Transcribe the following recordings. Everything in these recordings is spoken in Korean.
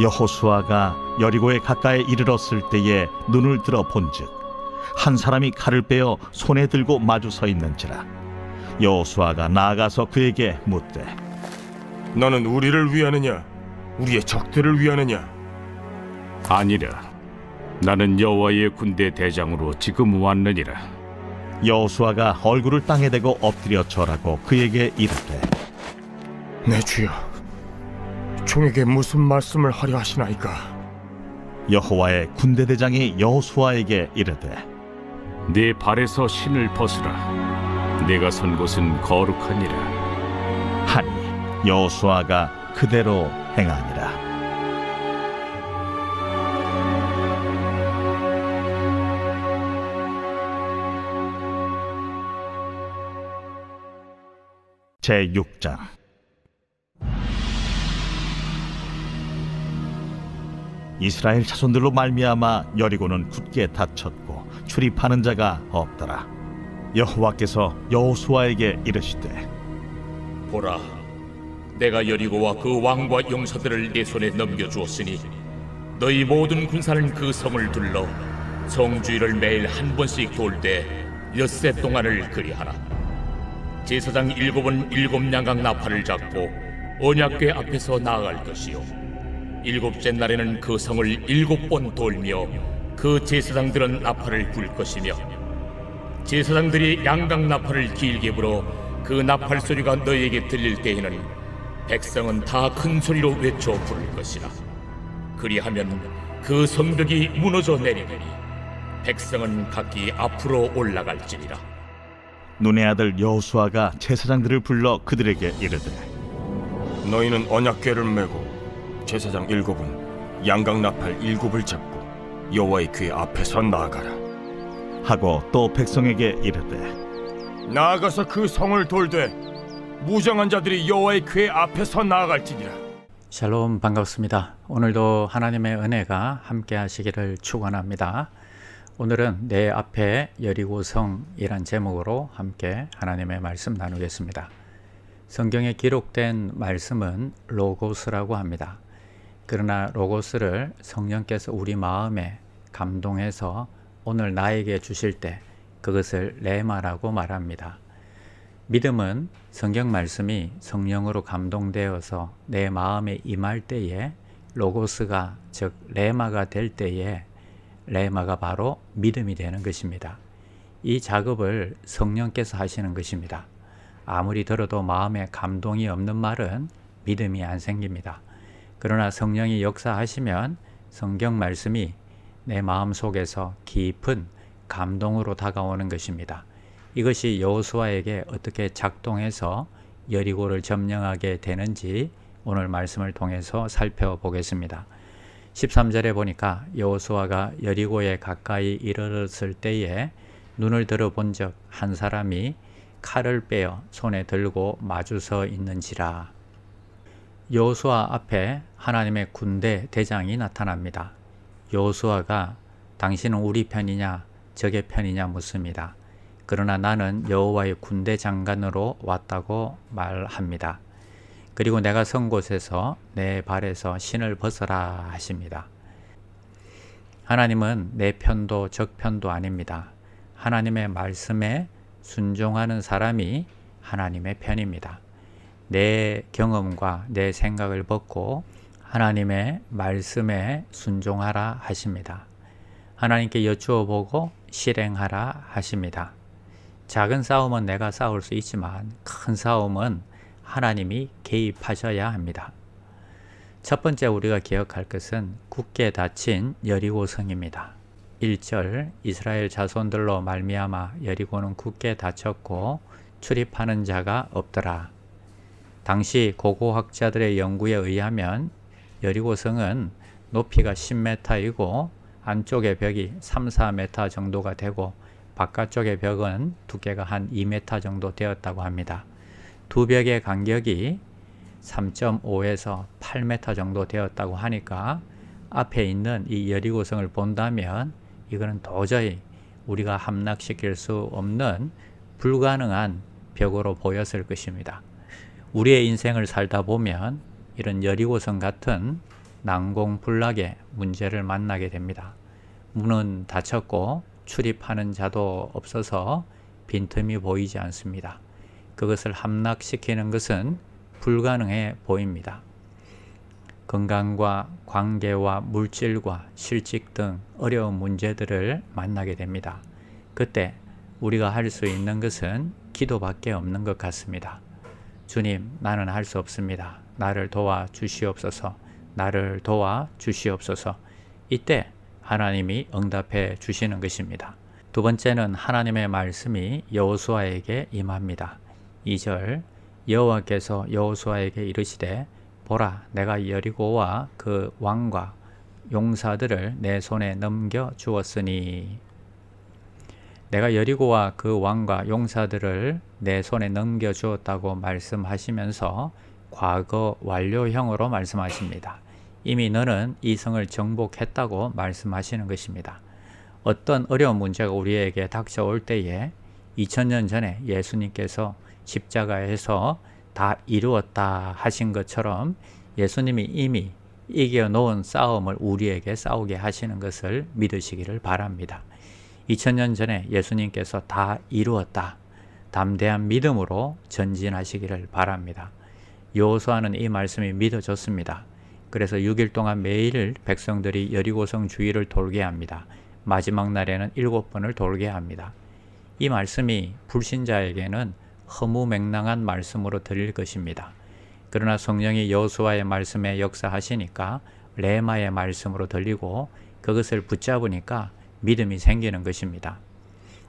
여호수아가 여리고에 가까이 이르렀을 때에 눈을 들어 본즉 한 사람이 칼을 빼어 손에 들고 마주 서 있는지라. 여호수아가 나아가서 그에게 묻되 너는 우리를 위하느냐? 우리의 적들을 위하느냐? 아니라 나는 여호와의 군대 대장으로 지금 왔느니라. 여호수아가 얼굴을 땅에 대고 엎드려 절하고 그에게 이르되 내 주여 종에게 무슨 말씀을 하려 하시나이까? 여호와의 군대 대장이 여호수아에게 이르되 네 발에서 신을 벗으라. 내가 선 곳은 거룩하니라. 하니 여호수아가 그대로 행하니라. 제 6장 이스라엘 자손들로 말미암아 여리고는 굳게 닫혔고 출입하는 자가 없더라 여호와께서 여호수아에게 이르시되 보라, 내가 여리고와 그 왕과 용사들을 내 손에 넘겨 주었으니 너희 모든 군사는 그 성을 둘러 성주의를 매일 한 번씩 돌 때 엿새 동안을 그리하라. 제사장 일곱은 일곱 양각 나팔을 잡고 언약궤 앞에서 나아갈 것이요. 일곱째 날에는 그 성을 일곱 번 돌며 그 제사장들은 나팔을 불 것이며 제사장들이 양각 나팔을 길게 불어 그 나팔 소리가 너희에게 들릴 때에는 백성은 다 큰 소리로 외쳐 부를 것이라. 그리하면 그 성벽이 무너져 내리리니 백성은 각기 앞으로 올라갈지니라. 눈의 아들 여호수아가 제사장들을 불러 그들에게 이르되 너희는 언약궤를 메고 제사장 일곱은 양각 나팔 일곱을 잡고 여호와의 궤 앞에서 나아가라 하고 또 백성에게 이르되 나아가서 그 성을 돌되 무장한 자들이 여호와의 궤 앞에서 나아갈지니라 샬롬 반갑습니다. 오늘도 하나님의 은혜가 함께 하시기를 축원합니다. 오늘은 내 앞에 여리고성이란 제목으로 함께 하나님의 말씀 나누겠습니다. 성경에 기록된 말씀은 로고스라고 합니다. 그러나 로고스를 성령께서 우리 마음에 감동해서 오늘 나에게 주실 때 그것을 레마라고 말합니다. 믿음은 성경 말씀이 성령으로 감동되어서 내 마음에 임할 때에 로고스가 즉 레마가 될 때에 레마가 바로 믿음이 되는 것입니다. 이 작업을 성령께서 하시는 것입니다. 아무리 들어도 마음에 감동이 없는 말은 믿음이 안 생깁니다. 그러나 성령이 역사하시면 성경 말씀이 내 마음 속에서 깊은 감동으로 다가오는 것입니다. 이것이 여호수아에게 어떻게 작동해서 여리고를 점령하게 되는지 오늘 말씀을 통해서 살펴보겠습니다. 13절에 보니까 여호수아가 여리고에 가까이 이르렀을 때에 눈을 들어 본적한 사람이 칼을 빼어 손에 들고 마주서 있는지라. 여호수아 앞에 하나님의 군대 대장이 나타납니다. 여호수아가 당신은 우리 편이냐 적의 편이냐 묻습니다. 그러나 나는 여호와의 군대 장관으로 왔다고 말합니다. 그리고 내가 선 곳에서 내 발에서 신을 벗어라 하십니다. 하나님은 내 편도 적 편도 아닙니다. 하나님의 말씀에 순종하는 사람이 하나님의 편입니다. 내 경험과 내 생각을 벗고 하나님의 말씀에 순종하라 하십니다. 하나님께 여쭈어 보고 실행하라 하십니다. 작은 싸움은 내가 싸울 수 있지만 큰 싸움은 하나님이 개입하셔야 합니다. 첫 번째 우리가 기억할 것은 굳게 닫힌 여리고성입니다. 1절 이스라엘 자손들로 말미암아 여리고는 굳게 닫혔고 출입하는 자가 없더라. 당시 고고학자들의 연구에 의하면 여리고성은 높이가 10m이고 안쪽의 벽이 3, 4m 정도가 되고 바깥쪽의 벽은 두께가 한 2m 정도 되었다고 합니다. 두 벽의 간격이 3.5에서 8m 정도 되었다고 하니까 앞에 있는 이 여리고성을 본다면 이거는 도저히 우리가 함락시킬 수 없는 불가능한 벽으로 보였을 것입니다. 우리의 인생을 살다 보면 이런 여리고성 같은 난공불락의 문제를 만나게 됩니다. 문은 닫혔고 출입하는 자도 없어서 빈틈이 보이지 않습니다. 그것을 함락시키는 것은 불가능해 보입니다. 건강과 관계와 물질과 실직 등 어려운 문제들을 만나게 됩니다. 그때 우리가 할 수 있는 것은 기도밖에 없는 것 같습니다. 주님, 나는 할 수 없습니다. 나를 도와 주시옵소서. 나를 도와 주시옵소서. 이때 하나님이 응답해 주시는 것입니다. 두 번째는 하나님의 말씀이 여호수아에게 임합니다. 2절 여호와께서 여호수아에게 이르시되 보라 내가 여리고와 그 왕과 용사들을 내 손에 넘겨 주었으니 내가 여리고와 그 왕과 용사들을 내 손에 넘겨 주었다고 말씀하시면서 과거 완료형으로 말씀하십니다. 이미 너는 이 성을 정복했다고 말씀하시는 것입니다. 어떤 어려운 문제가 우리에게 닥쳐올 때에 2000년 전에 예수님께서 십자가에서 다 이루었다 하신 것처럼 예수님이 이미 이겨 놓은 싸움을 우리에게 싸우게 하시는 것을 믿으시기를 바랍니다. 2000년 전에 예수님께서 다 이루었다. 담대한 믿음으로 전진하시기를 바랍니다. 요호수아는 이 말씀이 믿어졌습니다. 그래서 6일 동안 매일 백성들이 여리고성 주위를 돌게 합니다. 마지막 날에는 일곱 번을 돌게 합니다. 이 말씀이 불신자에게는 허무맹랑한 말씀으로 들릴 것입니다. 그러나 성령이 여호수아의 말씀에 역사하시니까 레마의 말씀으로 들리고 그것을 붙잡으니까 믿음이 생기는 것입니다.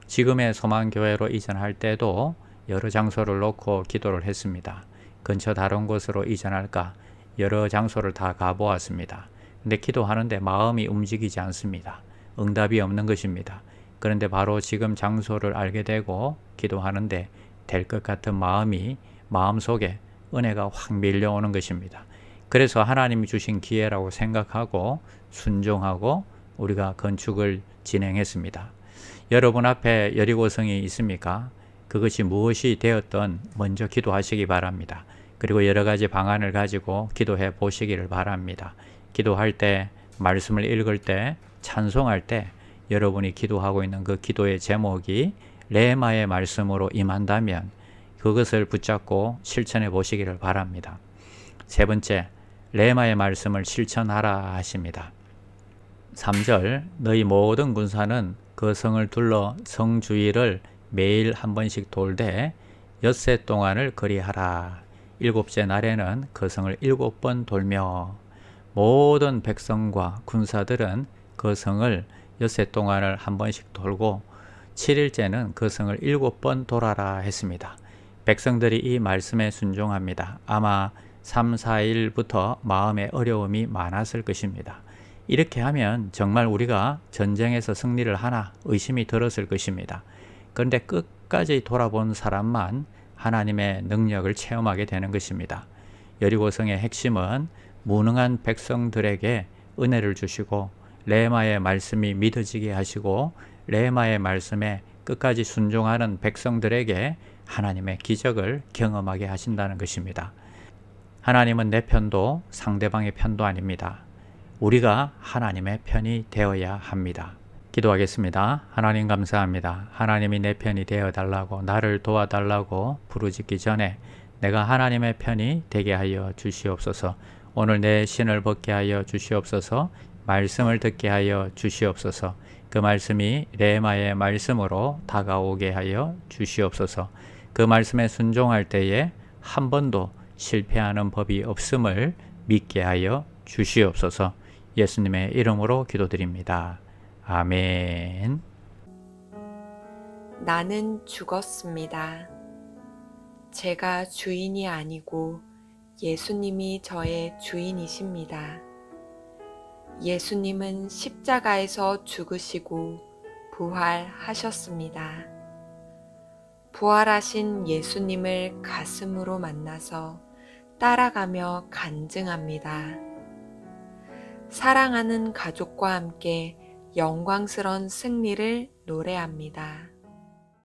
지금의 소망교회로 이전할 때도 여러 장소를 놓고 기도를 했습니다. 근처 다른 곳으로 이전할까 여러 장소를 다 가보았습니다. 근데 기도하는데 마음이 움직이지 않습니다. 응답이 없는 것입니다. 그런데 바로 지금 장소를 알게 되고 기도하는데 될 것 같은 마음이 마음속에 은혜가 확 밀려오는 것입니다. 그래서 하나님이 주신 기회라고 생각하고 순종하고 우리가 건축을 진행했습니다. 여러분 앞에 여리고성이 있습니까? 그것이 무엇이 되었던 먼저 기도하시기 바랍니다. 그리고 여러 가지 방안을 가지고 기도해 보시기를 바랍니다. 기도할 때, 말씀을 읽을 때, 찬송할 때 여러분이 기도하고 있는 그 기도의 제목이 레마의 말씀으로 임한다면 그것을 붙잡고 실천해 보시기를 바랍니다. 세 번째, 레마의 말씀을 실천하라 하십니다. 3절 너희 모든 군사는 그 성을 둘러 성 주위를 매일 한 번씩 돌되 엿새 동안을 거리하라. 일곱째 날에는 그 성을 일곱 번 돌며 모든 백성과 군사들은 그 성을 엿새 동안을 한 번씩 돌고 7일째는 그 성을 일곱 번 돌아라 했습니다. 백성들이 이 말씀에 순종합니다. 아마 3, 4일부터 마음에 어려움이 많았을 것입니다. 이렇게 하면 정말 우리가 전쟁에서 승리를 하나 의심이 들었을 것입니다. 그런데 끝까지 돌아본 사람만 하나님의 능력을 체험하게 되는 것입니다. 여리고성의 핵심은 무능한 백성들에게 은혜를 주시고 레마의 말씀이 믿어지게 하시고 레마의 말씀에 끝까지 순종하는 백성들에게 하나님의 기적을 경험하게 하신다는 것입니다. 하나님은 내 편도 상대방의 편도 아닙니다. 우리가 하나님의 편이 되어야 합니다. 기도하겠습니다. 하나님 감사합니다. 하나님이 내 편이 되어 달라고 나를 도와달라고 부르짖기 전에 내가 하나님의 편이 되게 하여 주시옵소서. 오늘 내 신을 벗게 하여 주시옵소서. 말씀을 듣게 하여 주시옵소서. 그 말씀이 레마의 말씀으로 다가오게 하여 주시옵소서. 그 말씀에 순종할 때에 한 번도 실패하는 법이 없음을 믿게 하여 주시옵소서. 예수님의 이름으로 기도드립니다. 아멘. 나는 죽었습니다. 제가 주인이 아니고 예수님이 저의 주인이십니다. 예수님은 십자가에서 죽으시고 부활하셨습니다. 부활하신 예수님을 가슴으로 만나서 따라가며 간증합니다. 사랑하는 가족과 함께 영광스런 승리를 노래합니다.